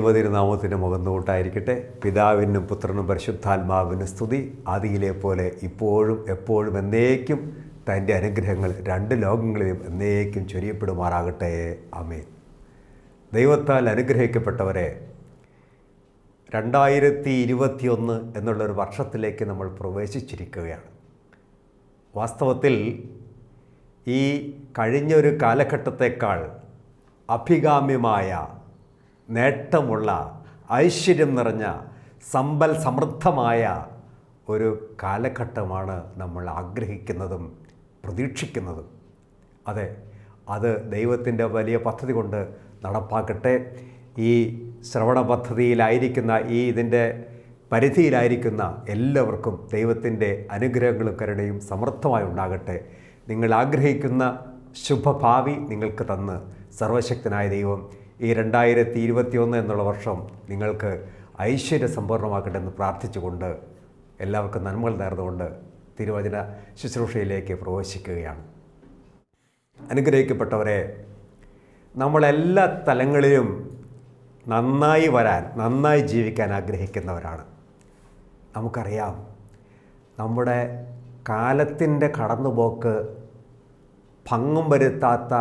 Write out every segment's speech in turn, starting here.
ദൈവതിരുനാമത്തിന് മുഖന്നൂട്ടായിരിക്കട്ടെ പിതാവിനും പുത്രനും പരിശുദ്ധാത്മാവിനും സ്തുതി. ആദിയിലെ പോലെ ഇപ്പോഴും എപ്പോഴും എന്നേക്കും തന്റെ അനുഗ്രഹങ്ങൾ രണ്ട് ലോകങ്ങളിലും എന്നേക്കും ചൊരിയപ്പെടുമാറാകട്ടെ. അമേ ദൈവത്താൽ അനുഗ്രഹിക്കപ്പെട്ടവരെ രണ്ടായിരത്തി ഇരുപത്തിയൊന്ന് എന്നുള്ളൊരു വർഷത്തിലേക്ക് നമ്മൾ പ്രവേശിച്ചിരിക്കുകയാണ്. വാസ്തവത്തിൽ ഈ കഴിഞ്ഞൊരു കാലഘട്ടത്തേക്കാൾ അഭികാമ്യമായ നേട്ടമുള്ള ഐശ്വര്യം നിറഞ്ഞ സമ്പൽ സമൃദ്ധമായ ഒരു കാലഘട്ടമാണ് നമ്മൾ ആഗ്രഹിക്കുന്നതും പ്രതീക്ഷിക്കുന്നതും. അതെ അത് ദൈവത്തിന്റെ വലിയ പദ്ധതി കൊണ്ട് നടപ്പാക്കട്ടെ. ഈ ശ്രവണ പദ്ധതിയിലായിരിക്കുന്ന ഈ ഇതിന്റെ പരിധിയിലായിരിക്കുന്ന എല്ലാവർക്കും ദൈവത്തിന്റെ അനുഗ്രഹങ്ങളും കരുണയും സമൃദ്ധമായി ഉണ്ടാകട്ടെ. നിങ്ങൾ ആഗ്രഹിക്കുന്ന ശുഭഭാവി നിങ്ങൾക്ക് തന്ന് സർവശക്തനായ ദൈവം ഈ രണ്ടായിരത്തി ഇരുപത്തിയൊന്ന് എന്നുള്ള വർഷം നിങ്ങൾക്ക് ഐശ്വര്യ സമ്പൂർണമാക്കട്ടെ എന്ന് പ്രാർത്ഥിച്ചുകൊണ്ട് എല്ലാവർക്കും നന്മകൾ നേർന്നുകൊണ്ട് തിരുവചന ശുശ്രൂഷയിലേക്ക് പ്രവേശിക്കുകയാണ്. അനുഗ്രഹിക്കപ്പെട്ടവരെ നമ്മളെല്ലാ തലങ്ങളിലും നന്നായി വരാൻ നന്നായി ജീവിക്കാൻ ആഗ്രഹിക്കുന്നവരാണ്. നമുക്കറിയാം നമ്മുടെ കാലത്തിന്റെ കടന്നുപോക്ക് ഭംഗം വരുത്താത്ത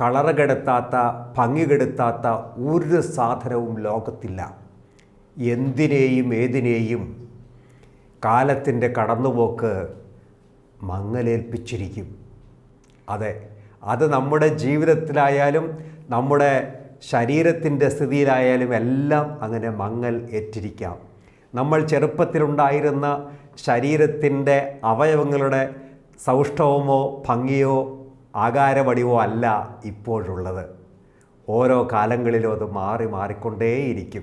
കളറ് കെടുത്താത്ത ഭംഗി കെടുത്താത്ത ഒരു സാധനവും ലോകത്തില്ല. എന്തിനേയും ഏതിനേയും കാലത്തിന്റെ കടന്നുപോക്ക് മങ്ങലേൽപ്പിച്ചിരിക്കും. അതെ അത് നമ്മുടെ ജീവിതത്തിലായാലും നമ്മുടെ ശരീരത്തിന്റെ സ്ഥിതിയിലായാലും എല്ലാം അങ്ങനെ മങ്ങൽ ഏറ്റിരിക്കാം. നമ്മൾ ചെറുപ്പത്തിലുണ്ടായിരുന്ന ശരീരത്തിന്റെ അവയവങ്ങളുടെ സൗഷ്ഠവമോ ഭംഗിയോ ആകാരവടിവോ അല്ല ഇപ്പോഴുള്ളത്. ഓരോ കാലങ്ങളിലും അത് മാറി മാറിക്കൊണ്ടേയിരിക്കും.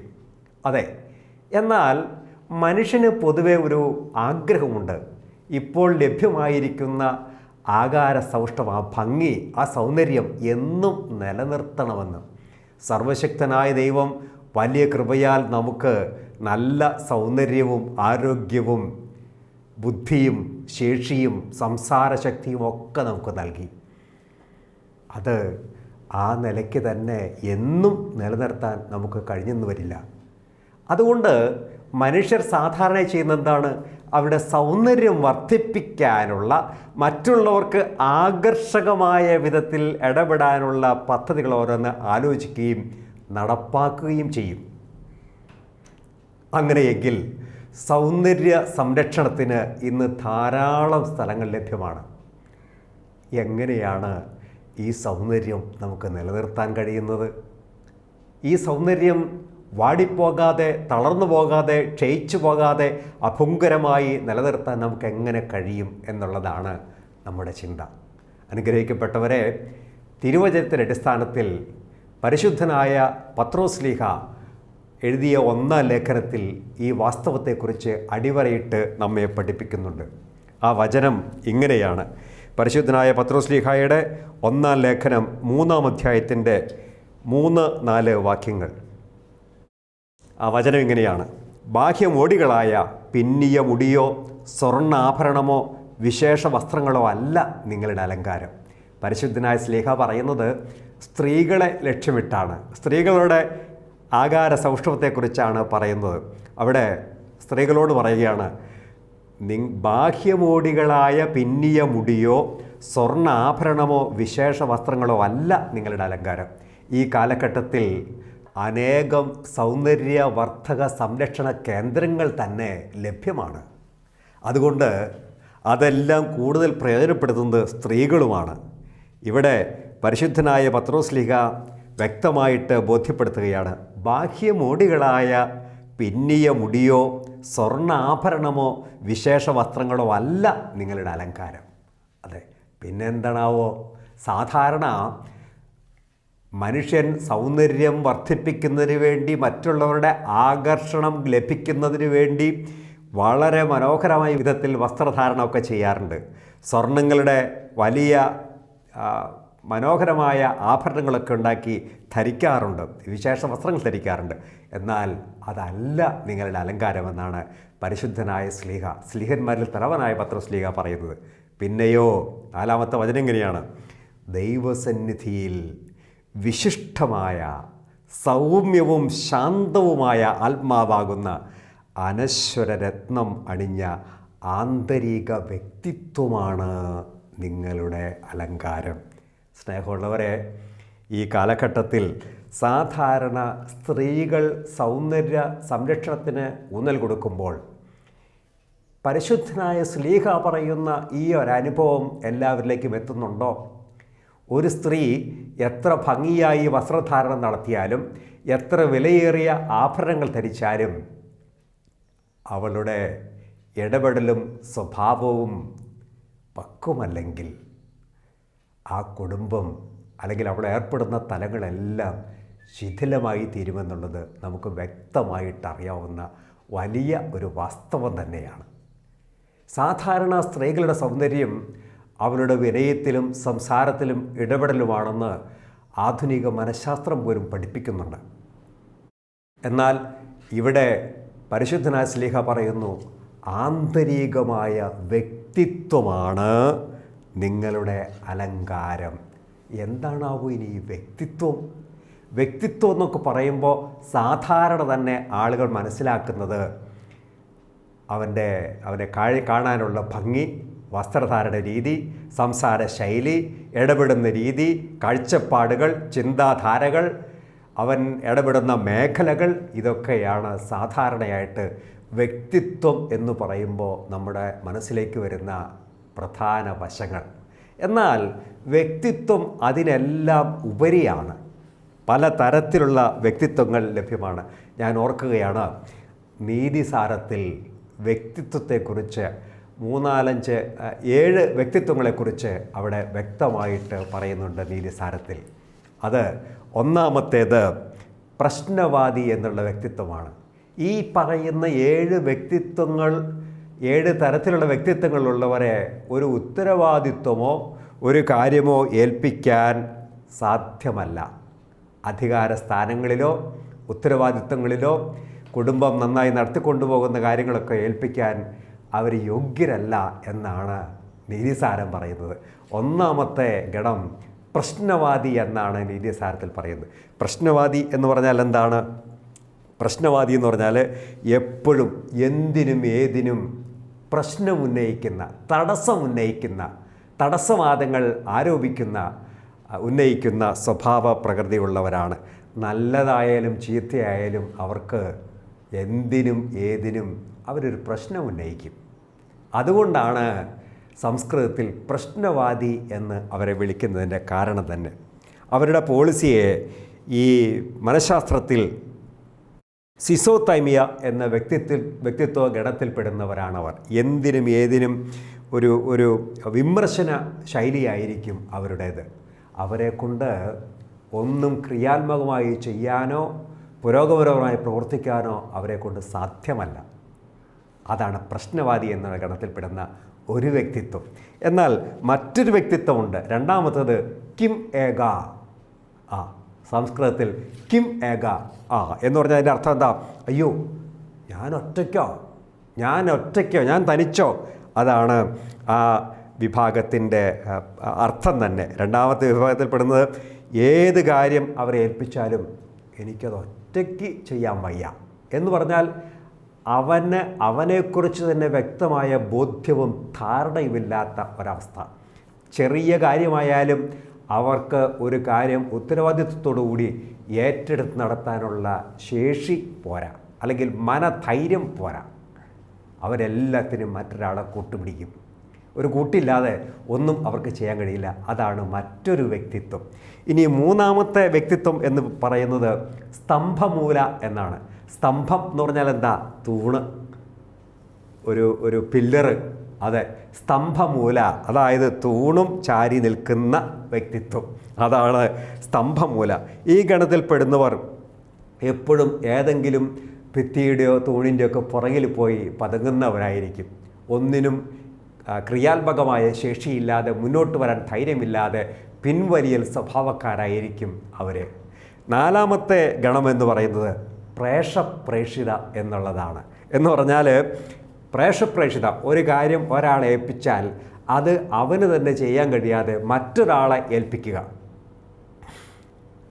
അതെ എന്നാൽ മനുഷ്യന് പൊതുവെ ഒരു ആഗ്രഹമുണ്ട്. ഇപ്പോൾ ലഭ്യമായിരിക്കുന്ന ആകാര സൗഷ്ടം ആ ഭംഗി ആ സൗന്ദര്യം എന്നും നിലനിർത്തണമെന്ന്. സർവശക്തനായ ദൈവം വലിയ കൃപയാൽ നമുക്ക് നല്ല സൗന്ദര്യവും ആരോഗ്യവും ബുദ്ധിയും ശേഷിയും സംസാരശക്തിയും ഒക്കെ നമുക്ക് നൽകി. അത് ആ നിലയ്ക്ക് തന്നെ എന്നും നിലനിർത്താൻ നമുക്ക് കഴിഞ്ഞെന്ന് വരില്ല. അതുകൊണ്ട് മനുഷ്യർ സാധാരണ ചെയ്യുന്ന എന്താണ്? അവരുടെ സൗന്ദര്യം വർദ്ധിപ്പിക്കാനുള്ള മറ്റുള്ളവർക്ക് ആകർഷകമായ വിധത്തിൽ ഇടപെടാനുള്ള പദ്ധതികൾ ഓരോന്ന് ആലോചിക്കുകയും നടപ്പാക്കുകയും ചെയ്യും. അങ്ങനെയെങ്കിൽ സൗന്ദര്യ സംരക്ഷണത്തിന് ഇന്ന് ധാരാളം സ്ഥലങ്ങൾ ലഭ്യമാണ്. എങ്ങനെയാണ് ഈ സൗന്ദര്യം നമുക്ക് നിലനിർത്താൻ കഴിയുന്നത്. ഈ സൗന്ദര്യം വാടിപ്പോകാതെ തളർന്നു പോകാതെ ക്ഷയിച്ചു പോകാതെ അഭുങ്കരമായി നിലനിർത്താൻ നമുക്ക് എങ്ങനെ കഴിയും എന്നുള്ളതാണ് നമ്മുടെ ചിന്ത. അനുഗ്രഹിക്കപ്പെട്ടവരെ തിരുവചനത്തിന്റെ അടിസ്ഥാനത്തിൽ പരിശുദ്ധനായ പത്രോസ്ലീഹ എഴുതിയ ഒന്നാം ലേഖനത്തിൽ ഈ വാസ്തവത്തെക്കുറിച്ച് അടിവരയിട്ട് നമ്മെ പഠിപ്പിക്കുന്നുണ്ട്. ആ വചനം ഇങ്ങനെയാണ്. പരിശുദ്ധനായ പത്രോസ്ലീഹായുടെ ഒന്നാം ലേഖനം മൂന്നാം അധ്യായത്തിന്റെ മൂന്ന് നാല് വാക്യങ്ങൾ. ആ വചനം ഇങ്ങനെയാണ്. ബാഹ്യമോടികളായ പിന്നിയ മുടിയോ സ്വർണാഭരണമോ വിശേഷ വസ്ത്രങ്ങളോ അല്ല നിങ്ങളുടെ അലങ്കാരം. പരിശുദ്ധനായ സ്ലേഹ പറയുന്നത് സ്ത്രീകളെ ലക്ഷ്യമിട്ടാണ്. സ്ത്രീകളുടെ ആകാര സൗഷ്ഠവത്തെക്കുറിച്ചാണ് പറയുന്നത്. അവിടെ സ്ത്രീകളോട് പറയുകയാണ് ബാഹ്യമോടികളായ പിന്നിയ മുടിയോ സ്വർണാഭരണമോ വിശേഷ വസ്ത്രങ്ങളോ അല്ല നിങ്ങളുടെ അലങ്കാരം. ഈ കാലഘട്ടത്തിൽ അനേകം സൗന്ദര്യവർദ്ധക സംരക്ഷണ കേന്ദ്രങ്ങൾ തന്നെ ലഭ്യമാണ്. അതുകൊണ്ട് അതെല്ലാം കൂടുതൽ പ്രയോജനപ്പെടുത്തുന്നത് സ്ത്രീകളുമാണ്. ഇവിടെ പരിശുദ്ധനായ പത്രോസ്ലിഹ വ്യക്തമായിട്ട് ബോധ്യപ്പെടുത്തുകയാണ്. ബാഹ്യമോടികളായ പിന്നിയ മുടിയോ സ്വർണാഭരണമോ വിശേഷ വസ്ത്രങ്ങളോ അല്ല നിങ്ങളുടെ അലങ്കാരം. അതെ പിന്നെന്താണാവോ? സാധാരണ മനുഷ്യൻ സൗന്ദര്യം വർദ്ധിപ്പിക്കുന്നതിന് വേണ്ടി മറ്റുള്ളവരുടെ ആകർഷണം ലഭിക്കുന്നതിന് വേണ്ടി വളരെ മനോഹരമായ വിധത്തിൽ വസ്ത്രധാരണമൊക്കെ ചെയ്യാറുണ്ട്. സ്വർണങ്ങളുടെ വലിയ മനോഹരമായ ആഭരണങ്ങളൊക്കെ ഉണ്ടാക്കി ധരിക്കാറുണ്ട്. വിശേഷ വസ്ത്രങ്ങൾ ധരിക്കാറുണ്ട്. എന്നാൽ അതല്ല നിങ്ങളുടെ അലങ്കാരമെന്നാണ് പരിശുദ്ധനായ സ്ലീഹ സ്ലീഹന്മാരിൽ തലവനായ പത്രസ്ലീഹ പറയുന്നത്. പിന്നെയോ നാലാമത്തെ വചനം എങ്ങനെയാണ്? ദൈവസന്നിധിയിൽ വിശിഷ്ടമായ സൗമ്യവും ശാന്തവുമായ ആത്മാവാകുന്ന അനശ്വരരത്നം അണിഞ്ഞ ആന്തരിക വ്യക്തിത്വമാണ് നിങ്ങളുടെ അലങ്കാരം. സ്നേഹമുള്ളവരെ ഈ കാലഘട്ടത്തിൽ സാധാരണ സ്ത്രീകൾ സൗന്ദര്യ സംരക്ഷണത്തിന് ഊന്നൽ കൊടുക്കുമ്പോൾ പരിശുദ്ധനായ സ്ലീഹ പറയുന്ന ഈ ഒരനുഭവം എല്ലാവരിലേക്കും എത്തുന്നുണ്ടോ? ഒരു സ്ത്രീ എത്ര ഭംഗിയായി വസ്ത്രധാരണം നടത്തിയാലും എത്ര വിലയേറിയ ആഭരണങ്ങൾ ധരിച്ചാലും അവളുടെ ഇടപെടലും സ്വഭാവവും പക്വമല്ലെങ്കിൽ ആ കുടുംബം അല്ലെങ്കിൽ അവിടെ ഏർപ്പെടുന്ന തലങ്ങളെല്ലാം ശിഥിലമായി തീരുമെന്നുള്ളത് നമുക്ക് വ്യക്തമായിട്ടറിയാവുന്ന വലിയ ഒരു വാസ്തവം തന്നെയാണ്. സാധാരണ സ്ത്രീകളുടെ സൗന്ദര്യം അവരുടെ വിനയത്തിലും സംസാരത്തിലും ഇടപെടലുമാണെന്ന് ആധുനിക മനഃശാസ്ത്രം പോലും പഠിപ്പിക്കുന്നുണ്ട്. എന്നാൽ ഇവിടെ പരിശുദ്ധനായ സ്ലീഹ പറയുന്നു ആന്തരികമായ വ്യക്തിത്വമാണ് നിങ്ങളുടെ അലങ്കാരം എന്താണാവോ ഇനി വ്യക്തിത്വം? വ്യക്തിത്വം എന്നൊക്കെ പറയുമ്പോൾ സാധാരണ തന്നെ ആളുകൾ മനസ്സിലാക്കുന്നത് അവന്റെ അവനെ കാഴി കാണാനുള്ള ഭംഗി വസ്ത്രധാരണ രീതി സംസാര ശൈലി ഇടപെടുന്ന രീതി കാഴ്ചപ്പാടുകൾ ചിന്താധാരകൾ അവൻ ഇടപെടുന്ന മേഖലകൾ ഇതൊക്കെയാണ് സാധാരണയായിട്ട് വ്യക്തിത്വം എന്ന് പറയുമ്പോൾ നമ്മുടെ മനസ്സിലേക്ക് വരുന്ന പ്രധാന വശങ്ങൾ. എന്നാൽ വ്യക്തിത്വം അതിനെല്ലാം ഉപരിയാണ്. പല തരത്തിലുള്ള വ്യക്തിത്വങ്ങൾ ലഭ്യമാണ്. ഞാൻ ഓർക്കുകയാണ് നീതിസാരത്തിൽ വ്യക്തിത്വത്തെക്കുറിച്ച് മൂന്നാലഞ്ച് ഏഴ് വ്യക്തിത്വങ്ങളെക്കുറിച്ച് അവിടെ വ്യക്തമായിട്ട് പറയുന്നുണ്ട് നീതിസാരത്തിൽ. അത് ഒന്നാമത്തേത് പ്രശ്നവാദി എന്നുള്ള വ്യക്തിത്വമാണ്. ഈ പറയുന്ന ഏഴ് വ്യക്തിത്വങ്ങൾ ഏഴ് തരത്തിലുള്ള വ്യക്തിത്വങ്ങളുള്ളവരെ ഒരു ഉത്തരവാദിത്വമോ ഒരു കാര്യമോ ഏൽപ്പിക്കാൻ സാധ്യമല്ല. അധികാര സ്ഥാനങ്ങളിലോ ഉത്തരവാദിത്വങ്ങളിലോ കുടുംബം നന്നായി നടത്തിക്കൊണ്ടുപോകുന്ന കാര്യങ്ങളൊക്കെ ഏൽപ്പിക്കാൻ അവർ യോഗ്യരല്ല എന്നാണ് നീതിസാരം പറയുന്നത്. ഒന്നാമത്തെ ഗണം പ്രശ്നവാദി എന്നാണ് നീതിസാരത്തിൽ പറയുന്നത്. പ്രശ്നവാദി എന്ന് പറഞ്ഞാൽ എന്താണ്? പ്രശ്നവാദി എന്ന് പറഞ്ഞാൽ എപ്പോഴും എന്തിനും ഏതിനും പ്രശ്നം ഉന്നയിക്കുന്ന തടസ്സം ഉന്നയിക്കുന്ന തടസ്സവാദങ്ങൾ ആരോപിക്കുന്ന ഉന്നയിക്കുന്ന സ്വഭാവ പ്രകൃതിയുള്ളവരാണ്. നല്ലതായാലും ചീത്തയായാലും അവർക്ക് എന്തിനും ഏതിനും അവരൊരു പ്രശ്നം ഉന്നയിക്കും അതുകൊണ്ടാണ് സംസ്കൃതത്തിൽ പ്രശ്നവാദി എന്ന് അവരെ വിളിക്കുന്നതിന്റെ കാരണം തന്നെ. അവരുടെ പോളിസിയെ ഈ മനഃശാസ്ത്രത്തിൽ സിസോതൈമിയ എന്ന വ്യക്തിത്വ വ്യക്തിത്വ ഗണത്തിൽപ്പെടുന്നവരാണവർ. എന്തിനും ഏതിനും ഒരു ഒരു വിമർശന ശൈലിയായിരിക്കും അവരുടേത്. അവരെ കൊണ്ട് ഒന്നും ക്രിയാത്മകമായി ചെയ്യാനോ പുരോഗമനപരമായി പ്രവർത്തിക്കാനോ അവരെ കൊണ്ട് സാധ്യമല്ല. അതാണ് പ്രശ്നവാദി എന്ന ഗണത്തിൽപ്പെടുന്ന ഒരു വ്യക്തിത്വം. എന്നാൽ മറ്റൊരു വ്യക്തിത്വമുണ്ട്. രണ്ടാമത്തത് കിം ഏക ആ സംസ്കൃതത്തിൽ കിം ഏക ആ എന്ന് പറഞ്ഞാൽ അതിന്റെ അർത്ഥം എന്താ? അയ്യോ ഞാൻ ഒറ്റയ്ക്കോ? ഞാൻ ഒറ്റയ്ക്കോ? ഞാൻ തനിച്ചോ? അതാണ് ആ വിഭാഗത്തിന്റെ അർത്ഥം തന്നെ. രണ്ടാമത്തെ വിഭാഗത്തിൽപ്പെടുന്നത് ഏത് കാര്യം അവരെ ഏൽപ്പിച്ചാലും എനിക്കത് ഒറ്റയ്ക്ക് ചെയ്യാൻ വയ്യ. എന്ന് പറഞ്ഞാൽ അവന് അവനെക്കുറിച്ച് തന്നെ വ്യക്തമായ ബോധ്യവും ധാരണയുമില്ലാത്ത ഒരവസ്ഥ. ചെറിയ കാര്യമായാലും അവർക്ക് ഒരു കാര്യം ഉത്തരവാദിത്വത്തോടുകൂടി ഏറ്റെടുത്ത് നടത്താനുള്ള ശേഷി പോരാ. അല്ലെങ്കിൽ മനധൈര്യം പോരാ. അവരെല്ലാത്തിനും മറ്റൊരാളെ കൂട്ടുപിടിക്കും. ഒരു കൂട്ടില്ലാതെ ഒന്നും അവർക്ക് ചെയ്യാൻ കഴിയില്ല. അതാണ് മറ്റൊരു വ്യക്തിത്വം. ഇനി മൂന്നാമത്തെ വ്യക്തിത്വം എന്ന് പറയുന്നത് സ്തംഭമൂല എന്നാണ്. സ്തംഭം എന്ന് പറഞ്ഞാൽ എന്താ? തൂണ്. ഒരു ഒരു പില്ലറ്. അതെ സ്തംഭമൂല അതായത് തൂണും ചാരി നിൽക്കുന്ന വ്യക്തിത്വം. അതാണ് സ്തംഭമൂല. ഈ ഗണത്തിൽപ്പെടുന്നവർ എപ്പോഴും ഏതെങ്കിലും ഭിത്തിയുടെയോ തൂണിന്റെയോ ഒക്കെ പുറകിൽ പോയി പതുങ്ങുന്നവരായിരിക്കും. ഒന്നിനും ക്രിയാത്മകമായ ശേഷിയില്ലാതെ മുന്നോട്ട് വരാൻ ധൈര്യമില്ലാതെ പിൻവലിയൽ സ്വഭാവക്കാരായിരിക്കും അവർ നാലാമത്തെ ഗണമെന്ന് പറയുന്നത് പ്രേഷപ്രേഷിത എന്നുള്ളതാണ്. എന്ന് പറഞ്ഞാൽ പ്രേഷപ്രേഷിത ഒരു കാര്യം ഒരാളെ ഏൽപ്പിച്ചാൽ അത് അവന് തന്നെ ചെയ്യാൻ കഴിയാതെ മറ്റൊരാളെ ഏൽപ്പിക്കുക.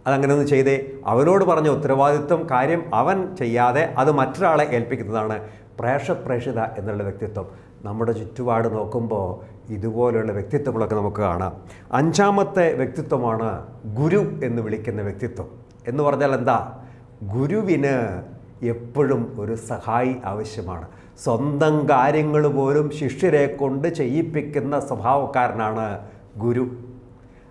അതങ്ങനെയൊന്നും ചെയ്തേ. അവനോട് പറഞ്ഞ ഉത്തരവാദിത്വം കാര്യം അവൻ ചെയ്യാതെ അത് മറ്റൊരാളെ ഏൽപ്പിക്കുന്നതാണ് പ്രേഷപ്രേഷിത എന്നുള്ള വ്യക്തിത്വം. നമ്മുടെ ചുറ്റുപാട് നോക്കുമ്പോൾ ഇതുപോലെയുള്ള വ്യക്തിത്വങ്ങളൊക്കെ നമുക്ക് കാണാം. അഞ്ചാമത്തെ വ്യക്തിത്വമാണ് ഗുരു എന്ന് വിളിക്കുന്ന വ്യക്തിത്വം. എന്ന് പറഞ്ഞാൽ എന്താ? ഗുരുവിന് എപ്പോഴും ഒരു സഹായി ആവശ്യമാണ്. സ്വന്തം കാര്യങ്ങൾ പോലും ശിഷ്യരെ കൊണ്ട് ചെയ്യിപ്പിക്കുന്ന സ്വഭാവക്കാരനാണ് ഗുരു.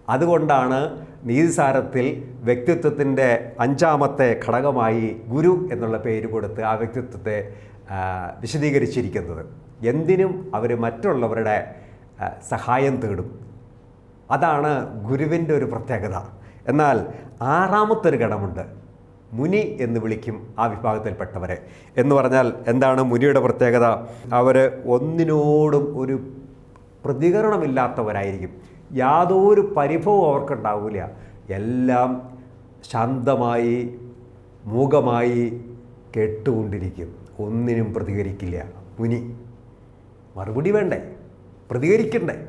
അതുകൊണ്ടാണ് നീതിസാരത്തിൽ വ്യക്തിത്വത്തിന്റെ അഞ്ചാമത്തെ ഘടകമായി ഗുരു എന്നുള്ള പേര് കൊടുത്ത് ആ വ്യക്തിത്വത്തെ വിശദീകരിച്ചിരിക്കുന്നത്. എന്തിനും അവർ മറ്റുള്ളവരുടെ സഹായം തേടും. അതാണ് ഗുരുവിന്റെ ഒരു പ്രത്യേകത. എന്നാൽ ആറാമത്തെ ഒരു ഗണമുണ്ട് മുനി എന്ന് വിളിക്കും ആ വിഭാഗത്തിൽപ്പെട്ടവരെ. എന്ന് പറഞ്ഞാൽ എന്താണ് മുനിയുടെ പ്രത്യേകത? അവർ ഒന്നിനോടും ഒരു പ്രതികരണമില്ലാത്തവരായിരിക്കും. യാതൊരു പരിഭവവും അവർക്കുണ്ടാവില്ല എല്ലാം ശാന്തമായി മൂകമായി കേട്ടുകൊണ്ടിരിക്കും. ഒന്നിനും പ്രതികരിക്കില്ല. മുനി മറുപടി വേണ്ടേ? പ്രതികരിക്കണ്ടേ?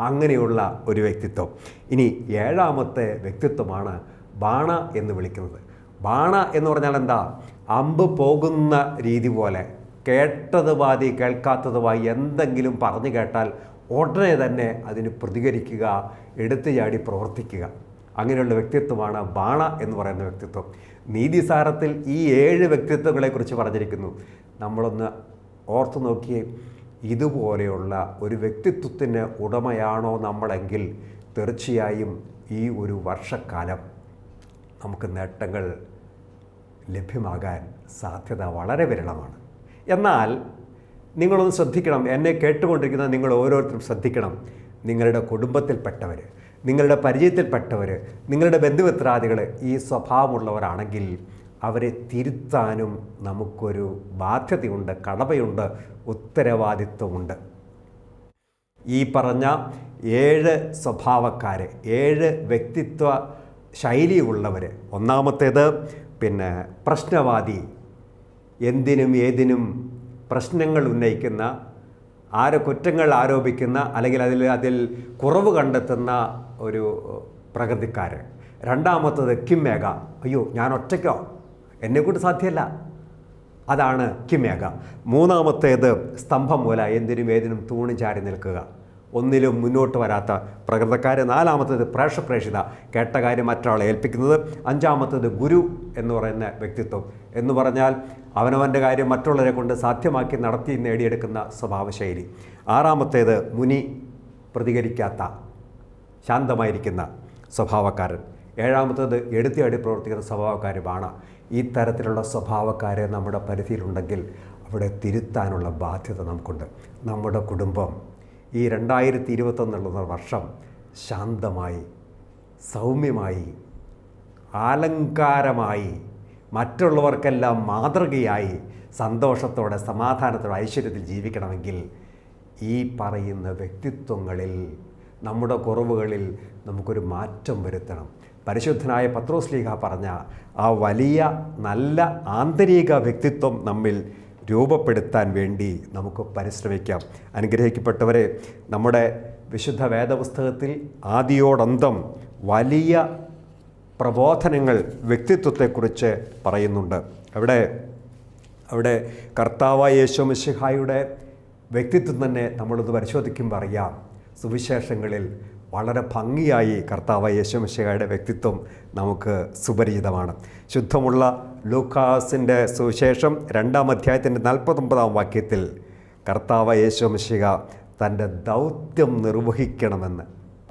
അങ്ങനെയുള്ള ഒരു വ്യക്തിത്വം. ഇനി ഏഴാമത്തെ വ്യക്തിത്വമാണ് ബാണ എന്ന് വിളിക്കുന്നത്. ബാണ എന്ന് പറഞ്ഞാൽ എന്താ? അമ്പ് പോകുന്ന രീതി പോലെ. കേട്ടത് വാതി കേൾക്കാത്തത് വായി എന്തെങ്കിലും പറഞ്ഞു കേട്ടാൽ ഉടനെ തന്നെ അതിന് പ്രതികരിക്കുക എടുത്തു ചാടി പ്രവർത്തിക്കുക. അങ്ങനെയുള്ള വ്യക്തിത്വമാണ് ബാണ എന്ന് പറയുന്ന വ്യക്തിത്വം. നീതിസാരത്തിൽ ഈ ഏഴ് വ്യക്തിത്വങ്ങളെക്കുറിച്ച് പറഞ്ഞിരിക്കുന്നു. നമ്മളൊന്ന് ഓർത്തു നോക്കിയേ ഇതുപോലെയുള്ള ഒരു വ്യക്തിത്വത്തിന് ഉടമയാണോ നമ്മളെങ്കിൽ തീർച്ചയായും ഈ ഒരു വർഷക്കാലം നമുക്ക് നേട്ടങ്ങൾ ലഭ്യമാകാൻ സാധ്യത വളരെ വിരളമാണ്. എന്നാൽ നിങ്ങളൊന്ന് ശ്രദ്ധിക്കണം. എന്നെ കേട്ടുകൊണ്ടിരിക്കുന്ന നിങ്ങൾ ഓരോരുത്തരും ശ്രദ്ധിക്കണം. നിങ്ങളുടെ കുടുംബത്തിൽപ്പെട്ടവർ നിങ്ങളുടെ പരിചയത്തിൽപ്പെട്ടവർ നിങ്ങളുടെ ബന്ധുമിത്രാദികൾ ഈ സ്വഭാവമുള്ളവരാണെങ്കിൽ അവരെ തിരുത്താനും നമുക്കൊരു ബാധ്യതയുണ്ട് കടമയുണ്ട് ഉത്തരവാദിത്വമുണ്ട്. ഈ പറഞ്ഞ ഏഴ് സ്വഭാവക്കാരെ ഏഴ് വ്യക്തിത്വ ശൈലിയുള്ളവർ ഒന്നാമത്തേത് പിന്നെ പ്രശ്നവാദി എന്തിനും ഏതിനും പ്രശ്നങ്ങൾ ഉന്നയിക്കുന്ന ആരോ കുറ്റങ്ങൾ ആരോപിക്കുന്ന അല്ലെങ്കിൽ അതിൽ അതിൽ കുറവ് കണ്ടെത്തുന്ന ഒരു പ്രകൃതിക്കാരൻ. രണ്ടാമത്തത് കിമേഘ അയ്യോ ഞാൻ ഒറ്റയ്ക്കോ? എന്നെക്കൊണ്ട് സാധ്യമല്ല അതാണ് കിമേഘ മൂന്നാമത്തേത് സ്തംഭം മൂല എന്തിനും ഏതിനും തൂണി ചാരി നിൽക്കുക. ഒന്നിലും മുന്നോട്ട് വരാത്ത പ്രകൃതക്കാര്. നാലാമത്തേത് പ്രേക്ഷപ്രേക്ഷിത കേട്ട കാര്യം മറ്റൊരാളെ ഏൽപ്പിക്കുന്നത് അഞ്ചാമത്തേത് ഗുരു എന്ന് പറയുന്ന വ്യക്തിത്വം. എന്ന് പറഞ്ഞാൽ അവനവന്റെ കാര്യം മറ്റുള്ളവരെ കൊണ്ട് സാധ്യമാക്കി നടത്തി നേടിയെടുക്കുന്ന സ്വഭാവശൈലി. ആറാമത്തേത് മുനി പ്രതികരിക്കാത്ത ശാന്തമായിരിക്കുന്ന സ്വഭാവക്കാരൻ. ഏഴാമത്തത് എടുത്തിയാടി പ്രവർത്തിക്കുന്ന സ്വഭാവക്കാരുമാണ് ഈ തരത്തിലുള്ള സ്വഭാവക്കാരെ നമ്മുടെ പരിധിയിലുണ്ടെങ്കിൽ അവിടെ തിരുത്താനുള്ള ബാധ്യത നമുക്കുണ്ട്. നമ്മുടെ കുടുംബം ഈ രണ്ടായിരത്തി ഇരുപത്തൊന്നുള്ള വർഷം ശാന്തമായി സൗമ്യമായി ആലങ്കാരമായി മറ്റുള്ളവർക്കെല്ലാം മാതൃകയായി സന്തോഷത്തോടെ സമാധാനത്തോടെ ഐശ്വര്യത്തിൽ ജീവിക്കണമെങ്കിൽ ഈ പറയുന്ന വ്യക്തിത്വങ്ങളിൽ നമ്മുടെ കുറവുകളിൽ നമുക്കൊരു മാറ്റം വരുത്തണം. പരിശുദ്ധനായ പത്രോസ്ലീഹ പറഞ്ഞ ആ വലിയ നല്ല ആന്തരിക വ്യക്തിത്വം നമ്മിൽ രൂപപ്പെടുത്താൻ വേണ്ടി നമുക്ക് പരിശ്രമിക്കാം. അനുഗ്രഹിക്കപ്പെട്ടവരെ നമ്മുടെ വിശുദ്ധ വേദപുസ്തകത്തിൽ ആദിയോടന്തം വലിയ പ്രബോധനങ്ങൾ വ്യക്തിത്വത്തെക്കുറിച്ച് പറയുന്നുണ്ട്. അവിടെ അവിടെ കർത്താവായ യേശോമിശിഹായുടെ വ്യക്തിത്വം തന്നെ നമ്മളിത് പരിശോധിക്കുമ്പോൾ അറിയാം. സുവിശേഷങ്ങളിൽ വളരെ ഭംഗിയായി കർത്താവ് യേശോമിശിഹായുടെ വ്യക്തിത്വം നമുക്ക് സുപരിചിതമാണ്. ശുദ്ധമുള്ള ലൂക്കാസിന്റെ സുവിശേഷം രണ്ടാം അധ്യായത്തിന്റെ നാൽപ്പത്തൊമ്പതാം വാക്യത്തിൽ കർത്താവ് യേശോമിശിഹ തന്റെ ദൗത്യം നിർവഹിക്കണമെന്ന്.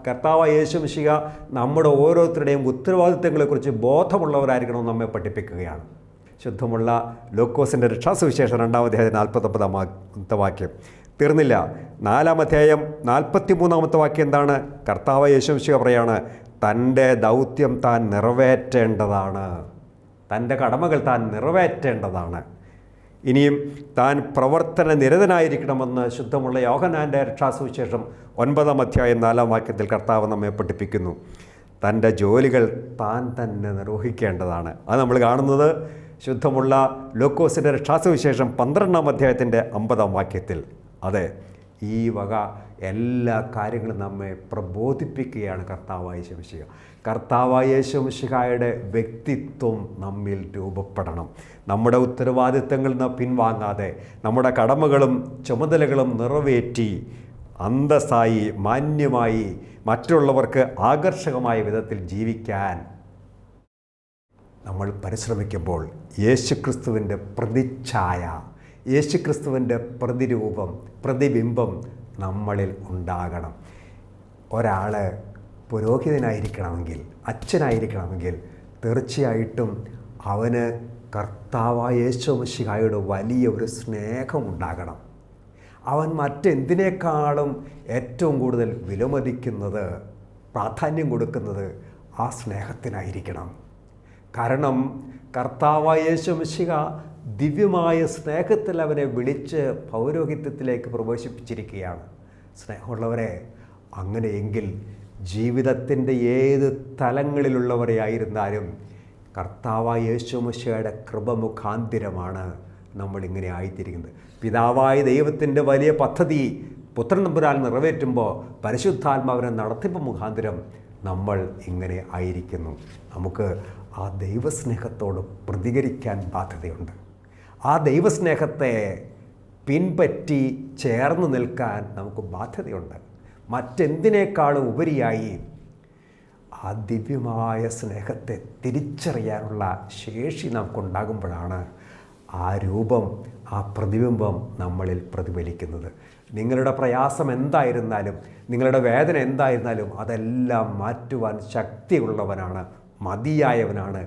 കർത്താവ് യേശുമിശിക നമ്മുടെ ഓരോരുത്തരുടെയും ഉത്തരവാദിത്തങ്ങളെക്കുറിച്ച് ബോധമുള്ളവരായിരിക്കണം നമ്മെ പഠിപ്പിക്കുകയാണ്. ശുദ്ധമുള്ള ലൂക്കോസിന്റെ രക്ഷാസുവിശേഷം രണ്ടാം അധ്യായം നാൽപ്പത്തൊമ്പതാം വാക്യം. തീർന്നില്ല. നാലാം അധ്യായം നാൽപ്പത്തി മൂന്നാമത്തെ വാക്യം എന്താണ്? കർത്താവ് യേശുമിശിക പറയാണ് തന്റെ ദൗത്യം താൻ നിറവേറ്റേണ്ടതാണ്. തന്റെ കടമകൾ താൻ നിറവേറ്റേണ്ടതാണ്. ഇനിയും താൻ പ്രവർത്തന നിരതനായിരിക്കണമെന്ന് ശുദ്ധമുള്ള യോഹനാന്റെ രക്ഷാസുവിശേഷം ഒൻപതാം അധ്യായം നാലാം വാക്യത്തിൽ കർത്താവ് നമ്മെ പഠിപ്പിക്കുന്നു. തന്റെ ജോലികൾ താൻ തന്നെ നിർവഹിക്കേണ്ടതാണ്. അത് നമ്മൾ കാണുന്നത് ശുദ്ധമുള്ള ലൂക്കോസിന്റെ രക്ഷാസുവിശേഷം പന്ത്രണ്ടാം അധ്യായത്തിന്റെ അമ്പതാം വാക്യത്തിൽ. അതെ ഈ വക എല്ലാ കാര്യങ്ങളും നമ്മെ പ്രബോധിപ്പിക്കുകയാണ് കർത്താവായ ശംശിക കർത്താവായ ശംശികായുടെ വ്യക്തിത്വം നമ്മിൽ രൂപപ്പെടണം. നമ്മുടെ ഉത്തരവാദിത്തങ്ങളിൽ നിന്ന് പിൻവാങ്ങാതെ നമ്മുടെ കടമകളും ചുമതലകളും നിറവേറ്റി അന്തസ്സായി മാന്യമായി മറ്റുള്ളവർക്ക് ആകർഷകമായ വിധത്തിൽ ജീവിക്കാൻ നമ്മൾ പരിശ്രമിക്കുമ്പോൾ യേശുക്രിസ്തുവിന്റെ പ്രതിച്ഛായ യേശുക്രിസ്തുവിന്റെ പ്രതിരൂപം പ്രതിബിംബം നമ്മളിൽ ഉണ്ടാകണം. ഒരാൾ പുരോഹിതനായിരിക്കണമെങ്കിൽ അച്ഛനായിരിക്കണമെങ്കിൽ തീർച്ചയായിട്ടും അവന് കർത്താവായ യേശുമിശിഹായുടെ വലിയ ഒരു സ്നേഹമുണ്ടാകണം അവൻ മറ്റെന്തിനേക്കാളും ഏറ്റവും കൂടുതൽ വിലമതിക്കുന്നത് പ്രാധാന്യം കൊടുക്കുന്നത് ആ സ്നേഹത്തിനായിരിക്കണം. കാരണം കർത്താവായ യേശുമിശിക ദിവ്യമായ സ്നേഹത്തിൽ അവരെ വിളിച്ച് പൗരോഹിത്യത്തിലേക്ക് പ്രവേശിപ്പിച്ചിരിക്കുകയാണ്. സ്നേഹമുള്ളവരെ അങ്ങനെയെങ്കിൽ ജീവിതത്തിന്റെ ഏത് തലങ്ങളിലുള്ളവരെ ആയിരുന്നാലും കർത്താവായ യേശുമിശിയുടെ കൃപ മുഖാന്തിരമാണ് നമ്മളിങ്ങനെ ആയിത്തീരുന്നത്. പിതാവായ ദൈവത്തിന്റെ വലിയ പദ്ധതി പുത്രൻ നമ്പുരാൽ നിറവേറ്റുമ്പോൾ പരിശുദ്ധാത്മാവിനെ നടത്തിപ്പ് മുഖാന്തിരം നമ്മൾ ഇങ്ങനെ ആയിരിക്കുന്നു. നമുക്ക് ആ ദൈവസ്നേഹത്തോട് പ്രതികരിക്കാൻ ബാധ്യതയുണ്ട്. ആ ദൈവസ്നേഹത്തെ പിൻപറ്റി ചേർന്ന് നിൽക്കാൻ നമുക്ക് ബാധ്യതയുണ്ട്. മറ്റെന്തിനേക്കാളും ഉപരിയായി ആ ദിവ്യമായ സ്നേഹത്തെ തിരിച്ചറിയാനുള്ള ശേഷി നമുക്കുണ്ടാകുമ്പോഴാണ് ആ രൂപം ആ പ്രതിബിംബം നമ്മളിൽ പ്രതിഫലിക്കുന്നത്. നിങ്ങളുടെ പ്രയാസം എന്തായിരുന്നാലും നിങ്ങളുടെ വേദന എന്തായിരുന്നാലും അതെല്ലാം മാറ്റുവാൻ ശക്തിയുള്ളവനാണ് മതിയായവനാണ്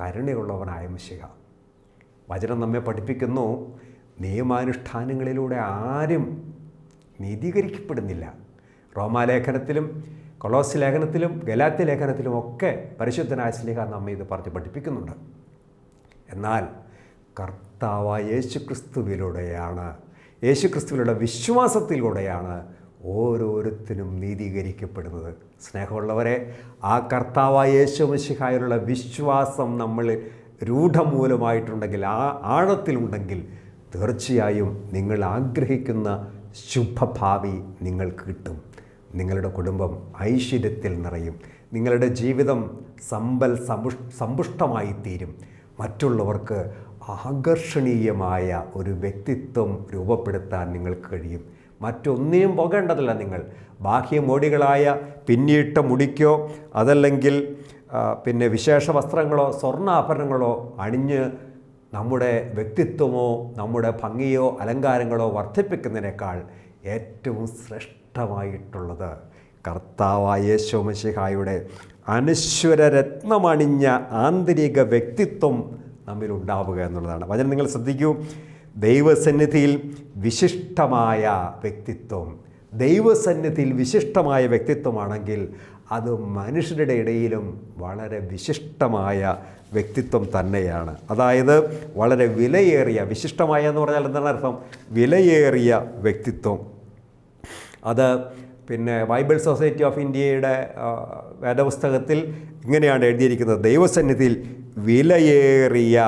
കരുണയുള്ളവനായ മിശിക വചനം നമ്മെ പഠിപ്പിക്കുന്നു. നിയമാനുഷ്ഠാനങ്ങളിലൂടെ ആരും നീതീകരിക്കപ്പെടുന്നില്ല. റോമാലേഖനത്തിലും കൊളോസ് ലേഖനത്തിലും ഗലാത്തി ലേഖനത്തിലും ഒക്കെ പരിശുദ്ധനായ സ്നേഹ നമ്മെ ഇത് പറഞ്ഞ് പഠിപ്പിക്കുന്നുണ്ട്. എന്നാൽ കർത്താവായ യേശുക്രിസ്തുവിലൂടെയാണ് യേശുക്രിസ്തുവിലൂടെ വിശ്വാസത്തിലൂടെയാണ് ഓരോരുത്തരും നീതീകരിക്കപ്പെടുന്നത്. സ്നേഹമുള്ളവരെ ആ കർത്താവായ യേശുമിശിഹായുള്ള വിശ്വാസം നമ്മളിൽ രൂഢമൂലമായിട്ടുണ്ടെങ്കിൽ ആ ആഴത്തിലുണ്ടെങ്കിൽ തീർച്ചയായും നിങ്ങൾ ആഗ്രഹിക്കുന്ന ശുഭഭാവി നിങ്ങൾക്ക് കിട്ടും. നിങ്ങളുടെ കുടുംബം ഐശ്വര്യത്തിൽ നിറയും. നിങ്ങളുടെ ജീവിതം സമ്പൽ സമ്പുഷ് സമ്പുഷ്ടമായി തീരും. മറ്റുള്ളവർക്ക് ആകർഷണീയമായ ഒരു വ്യക്തിത്വം രൂപപ്പെടുത്താൻ നിങ്ങൾക്ക് കഴിയും. മറ്റൊന്നിനും പോകേണ്ടതല്ല നിങ്ങൾ. ബാഹ്യമോടികളായ പിന്നീട്ട മുടിക്കോ അതല്ലെങ്കിൽ പിന്നെ വിശേഷ വസ്ത്രങ്ങളോ സ്വർണാഭരണങ്ങളോ അണിഞ്ഞ് നമ്മുടെ വ്യക്തിത്വമോ നമ്മുടെ ഭംഗിയോ അലങ്കാരങ്ങളോ വർദ്ധിപ്പിക്കുന്നതിനേക്കാൾ ഏറ്റവും ശ്രേഷ്ഠമായിട്ടുള്ളത് കർത്താവായ യേശോമശിഹായുടെ അനശ്വര രത്നമണിഞ്ഞ ആന്തരിക വ്യക്തിത്വം നമ്മിൽ ഉണ്ടാവുക എന്നുള്ളതാണ്. വചനം നിങ്ങൾ ശ്രദ്ധിക്കൂ. ദൈവസന്നിധിയിൽ വിശിഷ്ടമായ വ്യക്തിത്വം. ദൈവസന്നിധിയിൽ വിശിഷ്ടമായ വ്യക്തിത്വമാണെങ്കിൽ അത് മനുഷ്യരുടെ ഇടയിലും വളരെ വിശിഷ്ടമായ വ്യക്തിത്വം തന്നെയാണ്. അതായത് വളരെ വിലയേറിയ വിശിഷ്ടമായ എന്ന് പറഞ്ഞാൽ എന്താണ് അർത്ഥം? വിലയേറിയ വ്യക്തിത്വം. അത് പിന്നെ ബൈബിൾ സൊസൈറ്റി ഓഫ് ഇന്ത്യയുടെ വേദപുസ്തകത്തിൽ ഇങ്ങനെയാണ് എഴുതിയിരിക്കുന്നത്. ദൈവസന്നിധിയിൽ വിലയേറിയ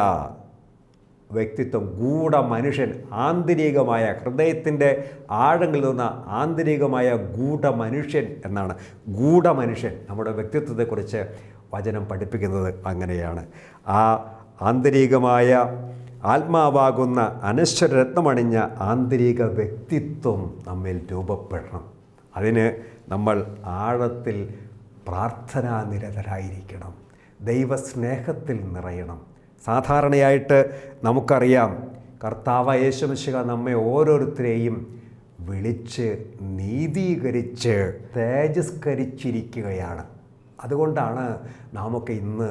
വ്യക്തിത്വം ഗൂഢ മനുഷ്യൻ ആന്തരികമായ ഹൃദയത്തിന്റെ ആഴങ്ങളിൽ നിന്ന് ആന്തരികമായ ഗൂഢ മനുഷ്യൻ എന്നാണ്. ഗൂഢ മനുഷ്യൻ നമ്മുടെ വ്യക്തിത്വത്തെക്കുറിച്ച് വചനം പഠിപ്പിക്കുന്നത് അങ്ങനെയാണ്. ആ ആന്തരികമായ ആത്മാവാകുന്ന അനശ്വരത്നമണിഞ്ഞ ആന്തരിക വ്യക്തിത്വം നമ്മിൽ രൂപപ്പെടണം. അതിന് നമ്മൾ ആഴത്തിൽ പ്രാർത്ഥനാനിരതരായിരിക്കണം. ദൈവസ്നേഹത്തിൽ നിറയണം. സാധാരണയായിട്ട് നമുക്കറിയാം കർത്താവ് യേശുമിശിക നമ്മെ ഓരോരുത്തരെയും വിളിച്ച് നീതീകരിച്ച് തേജസ്കരിച്ചിരിക്കുകയാണ്. അതുകൊണ്ടാണ് നാമൊക്കെ ഇന്ന്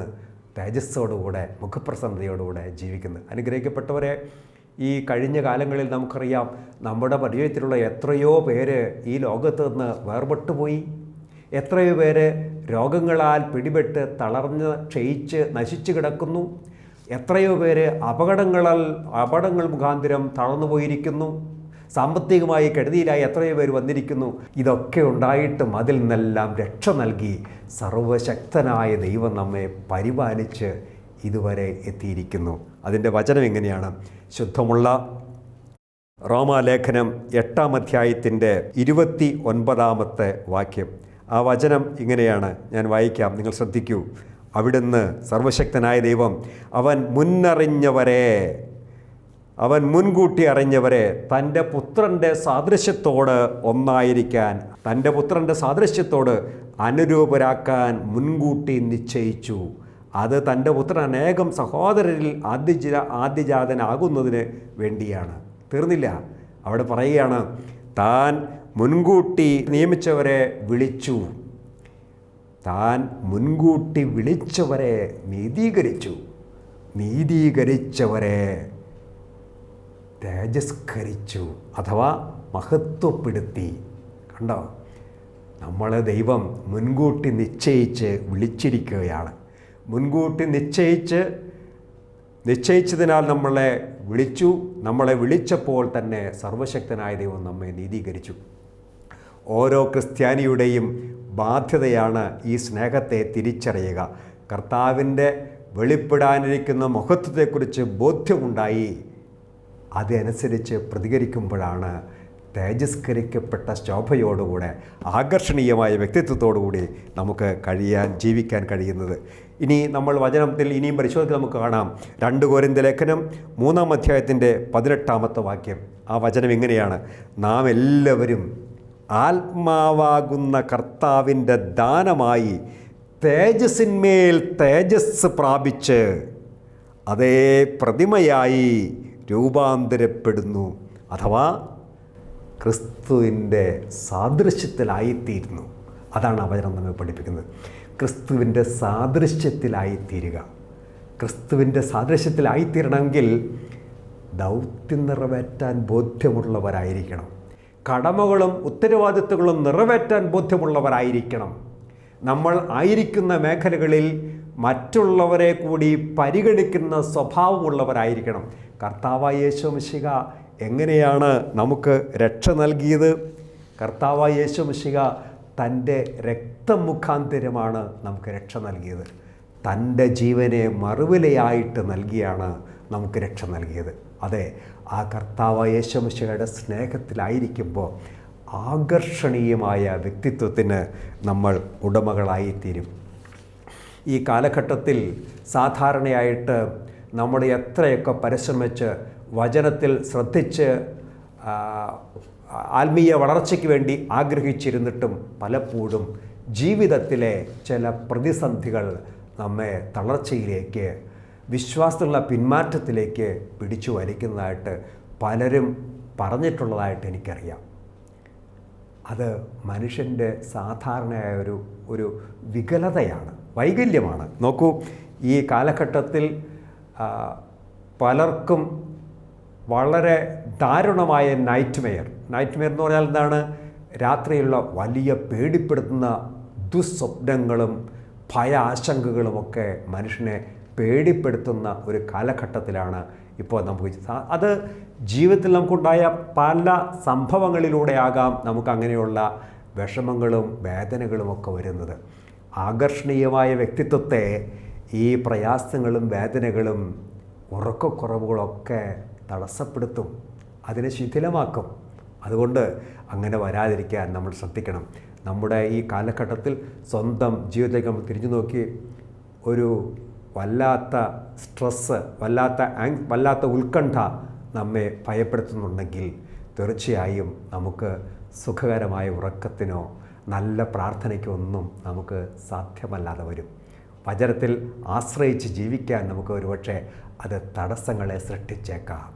തേജസ്സോടുകൂടെ മുഖപ്രസന്നതയോടുകൂടെ ജീവിക്കുന്നത്. അനുഗ്രഹിക്കപ്പെട്ടവരെ ഈ കഴിഞ്ഞ കാലങ്ങളിൽ നമുക്കറിയാം നമ്മുടെ പരിചയത്തിലുള്ള എത്രയോ പേര് ഈ ലോകത്ത് നിന്ന് വേർപെട്ടു പോയി എത്രയോ പേര് രോഗങ്ങളാൽ പിടിപെട്ട് തളർന്ന് ക്ഷയിച്ച് നശിച്ചു കിടക്കുന്നു. എത്രയോ പേര് അപകടങ്ങളാൽ അപകടങ്ങൾ മുഖാന്തരം തളർന്നു പോയിരിക്കുന്നു. സാമ്പത്തികമായി കെടുതിയിലായി എത്രയോ പേര് വന്നിരിക്കുന്നു. ഇതൊക്കെ ഉണ്ടായിട്ടും അതിൽ നിന്നെല്ലാം രക്ഷ നൽകി സർവശക്തനായ ദൈവം നമ്മെ പരിപാലിച്ച് ഇതുവരെ എത്തിയിരിക്കുന്നു. അതിന്റെ വചനം എങ്ങനെയാണ്? ശുദ്ധമുള്ള റോമാലേഖനം എട്ടാം അധ്യായത്തിന്റെ ഇരുപത്തി ഒൻപതാമത്തെ വാക്യം. ആ വചനം ഇങ്ങനെയാണ്. ഞാൻ വായിക്കാം. നിങ്ങൾ ശ്രദ്ധിക്കൂ. അവിടുന്ന് സർവശക്തനായ ദൈവം അവൻ മുന്നറിഞ്ഞവരെ അവൻ മുൻകൂട്ടി അറിഞ്ഞവരെ തന്റെ പുത്രന്റെ സാദൃശ്യത്തോട് ഒന്നായിരിക്കാൻ തന്റെ പുത്രന്റെ സാദൃശ്യത്തോട് അനുരൂപരാക്കാൻ മുൻകൂട്ടി നിശ്ചയിച്ചു. അത് തന്റെ പുത്രൻ അനേകം സഹോദരരിൽ ആദ്യജ ആദ്യജാതനാകുന്നതിന് വേണ്ടിയാണ്. തീർന്നില്ല. അവിടെ പറയുകയാണ് താൻ മുൻകൂട്ടി നിയമിച്ചവരെ വിളിച്ചു. താൻ മുൻകൂട്ടി വിളിച്ചവരെ നീതീകരിച്ചു. നീതീകരിച്ചവരെ തേജസ്കരിച്ചു അഥവാ മഹത്വപ്പെടുത്തി. കണ്ടോ? നമ്മളെ ദൈവം മുൻകൂട്ടി നിശ്ചയിച്ച് വിളിച്ചിരിക്കുകയാണ്. മുൻകൂട്ടി നിശ്ചയിച്ച് നിശ്ചയിച്ചതിനാൽ നമ്മളെ വിളിച്ചു. നമ്മളെ വിളിച്ചപ്പോൾ തന്നെ സർവശക്തനായ ദൈവം നമ്മെ നീതീകരിച്ചു. ഓരോ ക്രിസ്ത്യാനിയുടെയും ബാധ്യതയാണ് ഈ സ്നേഹത്തെ തിരിച്ചറിയുക. കർത്താവിന്റെ വെളിപ്പെടാനിരിക്കുന്ന മഹത്വത്തെക്കുറിച്ച് ബോധ്യമുണ്ടായി. അതനുസരിച്ച് പ്രതികരിക്കുമ്പോഴാണ് തേജസ്കരിക്കപ്പെട്ട ശോഭയോടുകൂടെ ആകർഷണീയമായ വ്യക്തിത്വത്തോടുകൂടി നമുക്ക് കഴിയാൻ ജീവിക്കാൻ കഴിയുന്നത്. ഇനി നമ്മൾ വചനത്തിൽ ഇനിയും പരിശോധിച്ച് നമുക്ക് കാണാം. രണ്ട് കോരിന്ത ലേഖനം മൂന്നാം അധ്യായത്തിന്റെ പതിനെട്ടാമത്തെ വാക്യം. ആ വചനം എങ്ങനെയാണ്? നാം എല്ലാവരും ആത്മാവാകുന്ന കർത്താവിന്റെ ദാനമായി തേജസ്സിന്മേൽ തേജസ് പ്രാപിച്ച് അതേ പ്രതിമയായി രൂപാന്തരപ്പെടുന്നു. അഥവാ ക്രിസ്തുവിന്റെ സാദൃശ്യത്തിലായിത്തീരുന്നു. അതാണ് അവചനം നമ്മെ പഠിപ്പിക്കുന്നത്. ക്രിസ്തുവിന്റെ സാദൃശ്യത്തിലായിത്തീരുക. ക്രിസ്തുവിന്റെ സാദൃശ്യത്തിലായിത്തീരണമെങ്കിൽ ദൗത്യം നിറവേറ്റാൻ ബോധ്യമുള്ളവരായിരിക്കണം. കടമകളും ഉത്തരവാദിത്തങ്ങളും നിറവേറ്റാൻ ബോധ്യമുള്ളവരായിരിക്കണം. നമ്മൾ ആയിരിക്കുന്ന മേഖലകളിൽ മറ്റുള്ളവരെ കൂടി പരിഗണിക്കുന്ന സ്വഭാവമുള്ളവരായിരിക്കണം. കർത്താവായ യേശുമിശിക എങ്ങനെയാണ് നമുക്ക് രക്ഷ നൽകിയത്? കർത്താവായ യേശുമിശിക തന്റെ രക്തം മുഖാന്തരമാണ് നമുക്ക് രക്ഷ നൽകിയത്. തന്റെ ജീവനെ മറുവിലയായിട്ട് നൽകിയാണ് നമുക്ക് രക്ഷ നൽകിയത്. അതെ ആ കർത്താവ് യേശുമിശയുടെ സ്നേഹത്തിലായിരിക്കുമ്പോൾ ആകർഷണീയമായ വ്യക്തിത്വത്തിന് നമ്മൾ ഉടമകളായിത്തീരും. ഈ കാലഘട്ടത്തിൽ സാധാരണയായിട്ട് നമ്മൾ എത്രയൊക്കെ പരിശ്രമിച്ച് വചനത്തിൽ ശ്രദ്ധിച്ച് ആത്മീയ വളർച്ചയ്ക്ക് വേണ്ടി ആഗ്രഹിച്ചിരുന്നിട്ടും പലപ്പോഴും ജീവിതത്തിലെ ചില പ്രതിസന്ധികൾ നമ്മെ തളർച്ചയിലേക്ക് വിശ്വാസത്തിലുള്ള പിന്മാറ്റത്തിലേക്ക് പിടിച്ചു വലിക്കുന്നതായിട്ട് പലരും പറഞ്ഞിട്ടുള്ളതായിട്ട് എനിക്കറിയാം. അത് മനുഷ്യന്റെ സാധാരണയായ ഒരു ഒരു വികലതയാണ് വൈകല്യമാണ്. നോക്കൂ ഈ കാലഘട്ടത്തിൽ പലർക്കും വളരെ ദാരുണമായ നൈറ്റ് മെയർ നൈറ്റ് മെയർ എന്ന് പറഞ്ഞാൽ എന്താണ്? രാത്രിയുള്ള വലിയ പേടിപ്പെടുത്തുന്ന ദുസ്വപ്നങ്ങളും ഭയ ആശങ്കകളുമൊക്കെ മനുഷ്യനെ പേടിപ്പെടുത്തുന്ന ഒരു കാലഘട്ടത്തിലാണ് ഇപ്പോൾ നമുക്ക് അത് ജീവിതത്തിൽ നമുക്കുണ്ടായ പല സംഭവങ്ങളിലൂടെയാകാം നമുക്ക് അങ്ങനെയുള്ള വിഷമങ്ങളും വേദനകളുമൊക്കെ വരുന്നത്. ആകർഷണീയമായ വ്യക്തിത്വത്തെ ഈ പ്രയാസങ്ങളും വേദനകളും ഉറക്കക്കുറവുകളൊക്കെ തടസ്സപ്പെടുത്തും അതിനെ ശിഥിലമാക്കും. അതുകൊണ്ട് അങ്ങനെ വരാതിരിക്കാൻ നമ്മൾ ശ്രദ്ധിക്കണം. നമ്മുടെ ഈ കാലഘട്ടത്തിൽ സ്വന്തം ജീവിതത്തിലേക്ക് നമ്മൾ തിരിഞ്ഞു നോക്കി ഒരു വല്ലാത്ത സ്ട്രെസ്സ് വല്ലാത്ത ആങ് വല്ലാത്ത ഉത്കണ്ഠ നമ്മെ ഭയപ്പെടുത്തുന്നുണ്ടെങ്കിൽ തീർച്ചയായും നമുക്ക് സുഖകരമായ ഉറക്കത്തിനോ നല്ല പ്രാർത്ഥനയ്ക്കോ ഒന്നും നമുക്ക് സാധ്യമല്ലാതെ വരും. വചനത്തിൽ ആശ്രയിച്ച് ജീവിക്കാൻ നമുക്ക് ഒരുപക്ഷെ അത് തടസ്സങ്ങളെ സൃഷ്ടിച്ചേക്കാം.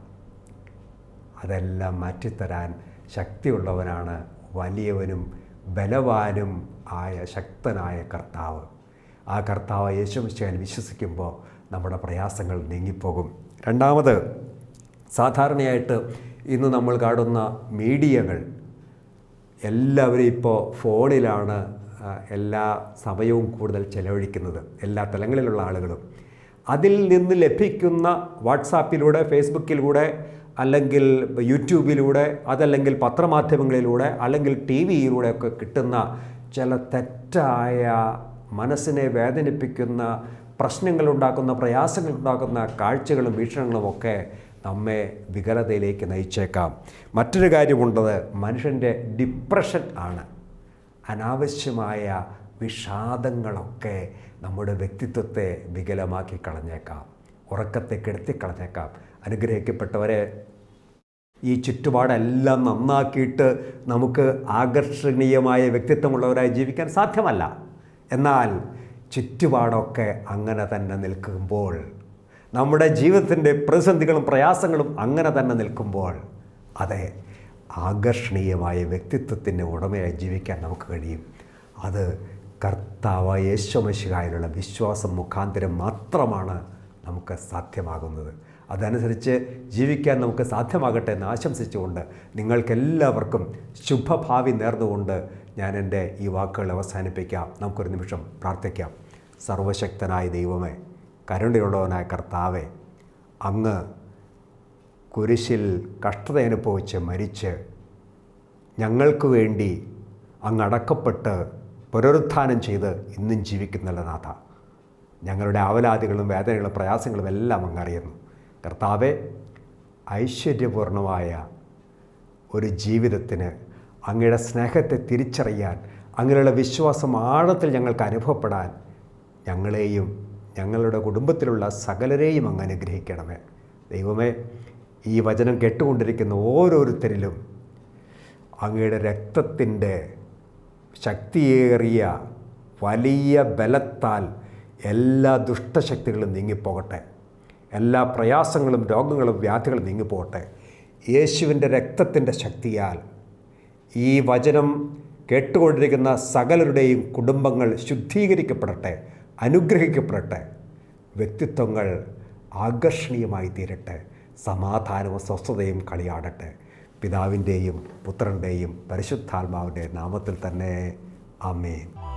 അതെല്ലാം മാറ്റിത്തരാൻ ശക്തിയുള്ളവനാണ് വലിയവനും ബലവാനും ആയ ശക്തനായ കർത്താവ്. ആ കർത്താവ് യേശുമിശിയാൻ വിശ്വസിക്കുമ്പോൾ നമ്മുടെ പ്രയാസങ്ങൾ നീങ്ങിപ്പോകും. രണ്ടാമത് സാധാരണയായിട്ട് ഇന്ന് നമ്മൾ കാണുന്ന മീഡിയകൾ എല്ലാവരും ഇപ്പോൾ ഫോണിലാണ് എല്ലാ സമയവും കൂടുതൽ ചെലവഴിക്കുന്നത് എല്ലാ തലങ്ങളിലുള്ള ആളുകളും. അതിൽ നിന്ന് ലഭിക്കുന്ന വാട്സാപ്പിലൂടെ ഫേസ്ബുക്കിലൂടെ അല്ലെങ്കിൽ യൂട്യൂബിലൂടെ അതല്ലെങ്കിൽ പത്രമാധ്യമങ്ങളിലൂടെ അല്ലെങ്കിൽ ടി വിയിലൂടെ ഒക്കെ കിട്ടുന്ന ചില തെറ്റായ മനസ്സിനെ വേദനിപ്പിക്കുന്ന പ്രശ്നങ്ങളുണ്ടാക്കുന്ന പ്രയാസങ്ങളുണ്ടാക്കുന്ന കാഴ്ചകളും വീക്ഷണങ്ങളും ഒക്കെ നമ്മെ വികലതയിലേക്ക് നയിച്ചേക്കാം. മറ്റൊരു കാര്യമുണ്ടത് മനുഷ്യന്റെ ഡിപ്രഷൻ ആണ്. അനാവശ്യമായ വിഷാദങ്ങളൊക്കെ നമ്മുടെ വ്യക്തിത്വത്തെ വികലമാക്കി കളഞ്ഞേക്കാം. ഉറക്കത്തെ കെടുത്തി കളഞ്ഞേക്കാം. അനുഗ്രഹിക്കപ്പെട്ടവരെ ഈ ചുറ്റുപാടെല്ലാം നന്നാക്കിയിട്ട് നമുക്ക് ആകർഷണീയമായ വ്യക്തിത്വമുള്ളവരായി ജീവിക്കാൻ സാധ്യമല്ല. എന്നാൽ ചുറ്റുപാടൊക്കെ അങ്ങനെ തന്നെ നിൽക്കുമ്പോൾ നമ്മുടെ ജീവിതത്തിന്റെ പ്രതിസന്ധികളും പ്രയാസങ്ങളും അങ്ങനെ തന്നെ നിൽക്കുമ്പോൾ അതെ ആകർഷണീയമായ വ്യക്തിത്വത്തിന്റെ ഉടമയായി ജീവിക്കാൻ നമുക്ക് കഴിയും. അത് കർത്താവ് യേശോമശിഹായിലുള്ള വിശ്വാസം മുഖാന്തരം മാത്രമാണ് നമുക്ക് സാധ്യമാകുന്നത്. അതനുസരിച്ച് ജീവിക്കാൻ നമുക്ക് സാധ്യമാകട്ടെ എന്ന് ആശംസിച്ചുകൊണ്ട് നിങ്ങൾക്കെല്ലാവർക്കും ശുഭഭാവി നേർന്നുകൊണ്ട് ഞാൻ എന്റെ ഈ വാക്കുകൾ അവസാനിപ്പിക്കാം. നമുക്കൊരു നിമിഷം പ്രാർത്ഥിക്കാം. സർവശക്തനായ ദൈവമേ കരുണയുള്ളവനായ കർത്താവെ അങ്ങ് കുരിശിൽ കഷ്ടത അനുഭവിച്ച് മരിച്ച് ഞങ്ങൾക്ക് വേണ്ടി അങ്ങ് അടക്കപ്പെട്ട് പുനരുത്ഥാനം ചെയ്ത് ഇന്നും ജീവിക്കുന്നില്ല നാഥ. ഞങ്ങളുടെ അവലാദികളും വേദനകളും പ്രയാസങ്ങളും എല്ലാം അങ്ങ് അറിയുന്നു. കർത്താവെ ഐശ്വര്യപൂർണമായ ഒരു ജീവിതത്തിന് അങ്ങയുടെ സ്നേഹത്തെ തിരിച്ചറിയാൻ അങ്ങനെയുള്ള വിശ്വാസം ആഴത്തിൽ ഞങ്ങൾക്ക് അനുഭവപ്പെടാൻ ഞങ്ങളെയും ഞങ്ങളുടെ കുടുംബത്തിലുള്ള സകലരെയും അങ്ങ് അനുഗ്രഹിക്കണമേ. ദൈവമേ ഈ വചനം കേട്ടുകൊണ്ടിരിക്കുന്ന ഓരോരുത്തരിലും അങ്ങയുടെ രക്തത്തിന്റെ ശക്തിയേറിയ വലിയ ബലത്താൽ എല്ലാ ദുഷ്ടശക്തികളും നീങ്ങിപ്പോകട്ടെ. എല്ലാ പ്രയാസങ്ങളും രോഗങ്ങളും വ്യാധികളും നീങ്ങിപ്പോകട്ടെ. യേശുവിന്റെ രക്തത്തിന്റെ ശക്തിയാൽ ഈ വചനം കേട്ടുകൊണ്ടിരിക്കുന്ന സകലരുടെയും കുടുംബങ്ങൾ ശുദ്ധീകരിക്കപ്പെടട്ടെ അനുഗ്രഹിക്കപ്പെടട്ടെ വ്യക്തിത്വങ്ങൾ ആകർഷണീയമായി തീരട്ടെ സമാധാനവും സ്വസ്ഥതയും കളിയാടട്ടെ. പിതാവിന്റെയും പുത്രന്റെയും പരിശുദ്ധാത്മാവിന്റെ നാമത്തിൽ തന്നെ ആമേൻ.